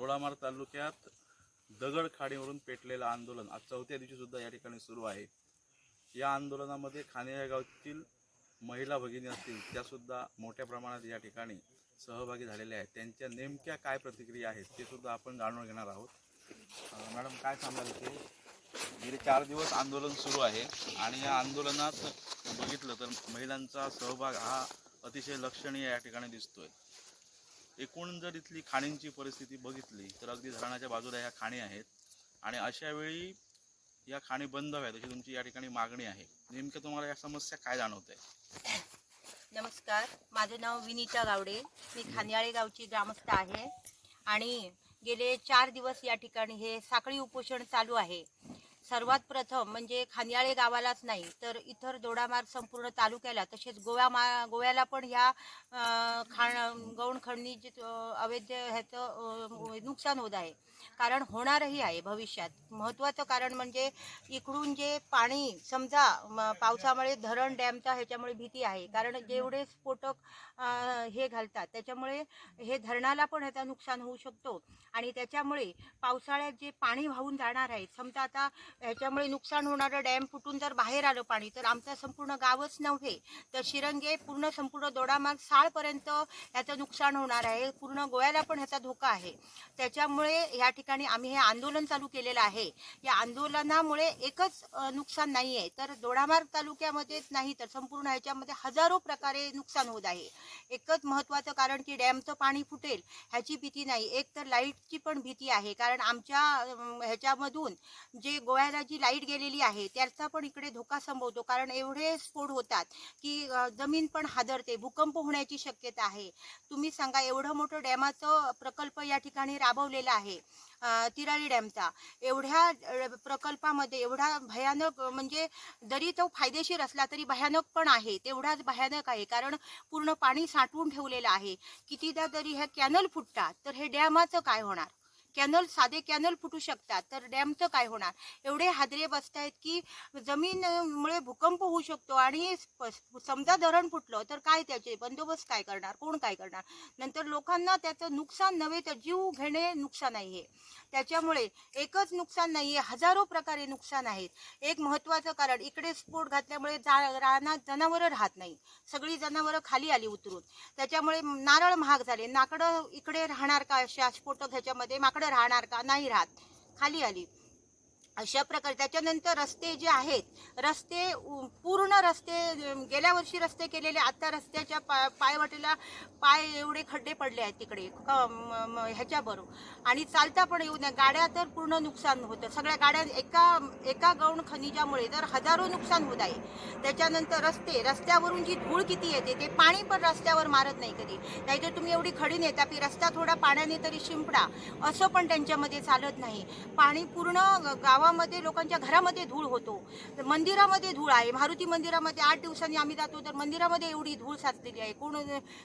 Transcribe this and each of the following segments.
दोडामार तालुक्यात दगड खाडीवरून पेटलेलं आंदोलन आज चौथ्या दिवशी सुद्धा या ठिकाणी सुरू आहे. या आंदोलनामध्ये खाने या गावातील महिला भगिनी असतील त्या सुद्धा मोठ्या प्रमाणात या ठिकाणी सहभागी झालेल्या आहेत. त्यांच्या नेमक्या काय प्रतिक्रिया आहेत ते सुद्धा आपण जाणून घेणार आहोत. मॅडम काय सांगाल ते? गेले चार दिवस आंदोलन सुरू आहे आणि या आंदोलनात बघितलं तर महिलांचा सहभाग हा अतिशय लक्षणीय या ठिकाणी दिसतोय. एकूण जर इथली खाणींची परिस्थिती बघितली तर अगदी धरणाच्या बाजूला ह्या खाणी आहेत. आणि अशा वेळी या खाणी बंद व्हाव्यात अशी तुमची या ठिकाणी मागणी आहे नेमकं तुम्हाला या समस्या काय जाणवत? आहे नमस्कार माझं नाव विनीता गावडे. मी खानियाळे गावची ग्रामस्थ आहे. आणि गेले चार दिवस या ठिकाणी हे साखळी उपोषण चालू आहे. सर्वात प्रथम म्हणजे खानियाळे गावालाच नाही तर इतर दोडामार्ग संपूर्ण तालुक्याला तसेच गोव्या मा गोव्याला पण ह्या खाण गौण खंडणी जे अवैध ह्याचं नुकसान होत आहे. कारण होणारही आहे भविष्यात. महत्त्वाचं कारण म्हणजे इकडून जे पाणी समजा पावसामुळे धरण डॅमचा ह्याच्यामुळे भीती आहे. कारण जेवढे स्फोटक हे घालतात त्याच्यामुळे हे धरणाला पण ह्याचा नुकसान होऊ शकतो. आणि त्याच्यामुळे पावसाळ्यात जे पाणी वाहून जाणार आहे समजा आता ह्याच्यामुळे नुकसान होणारं डॅम फुटून जर बाहेर आलं पाणी तर आमचं संपूर्ण गावच नव्हे तर शिरंगे पूर्ण संपूर्ण दोडामार्ग साळपर्यंत ह्याचं नुकसान होणार आहे. पूर्ण गोव्याला पण ह्याचा धोका आहे. त्याच्यामुळे या ठिकाणी आम्ही हे आंदोलन चालू केलेलं आहे. या आंदोलनामुळे एकच नुकसान नाही आहे तर दोडामार्ग तालुक्यामध्येच नाही तर संपूर्ण ह्याच्यामध्ये हजारो प्रकारे नुकसान होत आहे. एकच महत्त्वाचं कारण की डॅमचं पाणी फुटेल ह्याची भीती नाही. एक तर लाईटची पण भीती आहे. कारण आमच्या ह्याच्यामधून जे गोव्या गोव्याला जी लाइट गेलेली आहे त्याचा पण इकडे धोका संभवतो. कारण एवढे स्फोट होतात की जमीन पण हादरते भूकंप होण्याची शक्यता आहे. तुम्ही सांगा एवढं मोठं डॅमाचं प्रकल्प या ठिकाणी राबवलेला आहे तिराळी डॅमचा. एवढ्या प्रकल्पामध्ये एवढा भयानक म्हणजे जरी तो फायदेशीर असला तरी भयानक पण आहे. तेवढाच भयानक आहे. कारण पूर्ण पाणी साठवून ठेवलेलं आहे. कितीदा जरी हे कॅनल फुटतात तर हे डॅमाचं काय होणार? कॅनल साधे कॅनल फुटू शकतात. तर डॅमचं काय होणार? एवढे हादरे बसतायत की जमीनमुळे भूकंप होऊ शकतो आणि समजा धरण फुटलं तर काय त्याचे बंदोबस्त काय करणार? कोण काय करणार? नंतर लोकांना त्याचं नुकसान नव्हे तर जीव घेणे नुकसान आहे हे त्याच्यामुळे एकच नुकसान नाही आहे हजारो प्रकारे नुकसान आहेत. एक महत्त्वाचं कारण इकडे स्फोट घातल्यामुळे जा रानात जनावरं राहत नाही. सगळी जनावरं खाली आली उतरून. त्याच्यामुळे नारळ महाग झाले. नाकडं इकडे राहणार का? अशा स्फोटक ह्याच्यामध्ये माकडं राहणार का? नाही राहत. खाली आली. अशा प्रकारे. त्याच्यानंतर रस्ते जे आहेत रस्ते पूर्ण रस्ते गेल्या वर्षी रस्ते केलेले आता रस्त्याच्या पा पायवाटेला पाय एवढे खड्डे पडले आहेत तिकडे क- ह्याच्याबरोबर. आणि चालता पण येऊ नये. गाड्या तर पूर्ण नुकसान होतं. सगळ्या गाड्या एका एका गौण खनिजामुळे तर हजारो नुकसान होत आहे. त्याच्यानंतर रस्ते रस्त्यावरून जी धूळ किती येते ते पाणी पण रस्त्यावर मारत नाही कधी. नाहीतर तुम्ही एवढी खडी नेता की रस्ता थोडा पाण्याने तरी शिंपडा. असं पण त्यांच्यामध्ये चालत नाही. पाणी पूर्ण ग- गावामध्ये लोकांच्या घरामध्ये धूळ होतो. तर मंदिरामध्ये धूळ आहे. मारुती मंदिरामध्ये आठ दिवसांनी आम्ही जातो. तर मंदिरामध्ये एवढी धूळ साचलेली आहे. कोण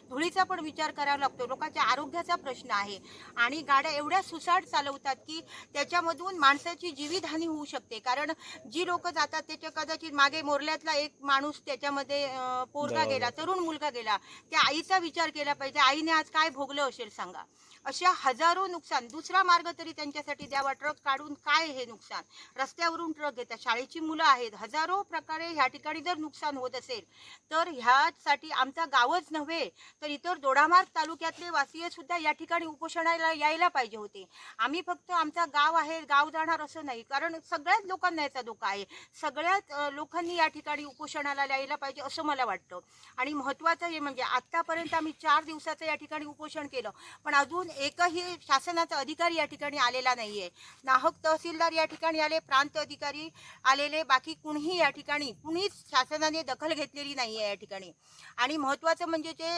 धुळीचा पण विचार करावा लागतो. लोकांच्या आरोग्याचा प्रश्न आहे. आणि गाड्या एवढ्या सुसाट चालवतात की त्याच्यामधून माणसाची जीवितहानी होऊ शकते. कारण जी लोक जातात त्याच्या कदाचित मागे मोरल्यातला एक माणूस त्याच्यामध्ये पोरगा गेला तरुण मुलगा गेला त्या आईचा विचार केला पाहिजे. आईने आज काय भोगलं असेल सांगा. अशा हजारो नुकसान. दुसरा मार्ग तरी त्यांच्यासाठी द्यावा. ट्रक काढून काय हे नुकसान? रस्त्यावरून ट्रक येतात. शाळेची मुलं आहेत. हजारो प्रकारे ह्या ठिकाणी जर नुकसान होत असेल तर ह्यासाठी आमचा गावच नव्हे तर इतर दोडामार्ग तालुक्यातले वासीय सुद्धा या ठिकाणी उपोषणाला यायला पाहिजे होते. आम्ही फक्त आमचा गाव आहे गाव जाणार असं नाही कारण सगळ्याच लोकांना याचा धोका आहे. सगळ्याच लोकांनी या ठिकाणी उपोषणाला यायला पाहिजे असं मला वाटतं. आणि महत्त्वाचं हे म्हणजे आत्तापर्यंत आम्ही चार दिवसाचं या ठिकाणी उपोषण केलं पण अजून एकही शासनाचा अधिकारी या ठिकाणी आलेला नाही आहे नाहक तहसीलदार या ठिकाणी आले प्रांत अधिकारी आलेले बाकी कुणीही या ठिकाणी कुणीच शासनाने दखल घेतलेली नाही आहे या ठिकाणी. आणि महत्त्वाचं म्हणजे जे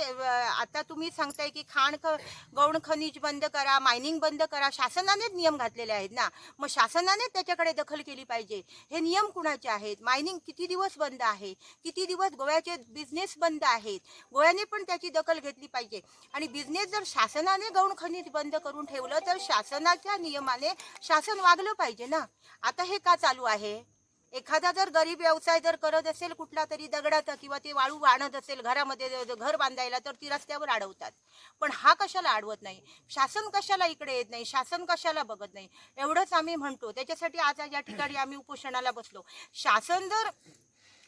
आता तुम्ही सांगताय की खाण ख गौण खनिज बंद करा मायनिंग बंद करा शासनानेच नियम घातलेले आहेत ना? मग शासनाने त्याच्याकडे दखल केली पाहिजे. हे नियम कुणाचे आहेत? मायनिंग किती दिवस बंद आहे? किती दिवस गोव्याचे बिझनेस बंद आहेत? गोव्याने पण त्याची दखल घेतली पाहिजे. आणि बिझनेस जर शासनाने गौण खनिज बंद करून ठेवलं तर शासनाच्या नियमाने शासन वागलं पाहिजे ना? आता हे का चालू आहे? एखादा जर गरीब व्यवसाय जर करत असेल कुठला तरी दगडाचा किंवा ते वाळू आणत असेल घरामध्ये घर बांधायला तर ती रस्त्यावर अडवतात. पण हा कशाला अडवत नाही? शासन कशाला इकडे येत नाही? शासन कशाला बघत नाही? एवढंच आम्ही म्हणतो. त्याच्यासाठी आज या ठिकाणी आम्ही उपोषणाला बसलो. शासन जर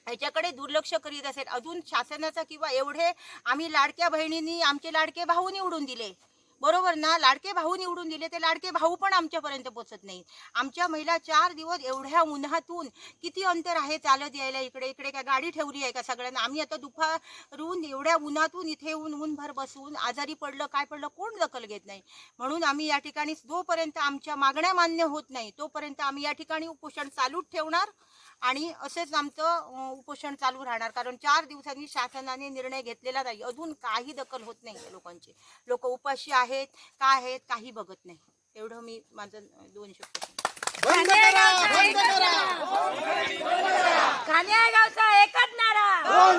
ह्याच्याकडे दुर्लक्ष करीत असेल अजून शासनाचा किंवा एवढे आम्ही लाडक्या बहिणींनी आमचे लाडके भाऊ निवडून दिले. बरोबर ना? लाडके भाऊ निवडून दिले ते लाडके भाऊ पण आमच्यापर्यंत पोचत नाही आमच्या महिला चार दिवस एवढ्या उन्हातून किती अंतर आहे चालत यायला इकडे इकडे? काय गाडी ठेवली आहे का सगळ्यांना? आम्ही आता दुपारून एवढ्या उन्हातून इथे येऊन ऊनभर बसून आजारी पडलं काय पडलं कोण दखल घेत नाही? म्हणून आम्ही या ठिकाणी जोपर्यंत आमच्या मागण्या मान्य होत नाही तोपर्यंत आम्ही या ठिकाणी उपोषण चालूच ठेवणार. आणि असेच आमचं उपोषण चालू राहणार. कारण चार दिवसांनी शासनाने निर्णय घेतलेला नाही. अजून काही दखल होत नाही लोकांची. लोक उपाशी आहेत काय आहेत काही बघत नाही. एवढं मी माझं दोन शब्द सांगते. बंद करा बंद करा. खान्याळ गावचा एकच नारा. दोन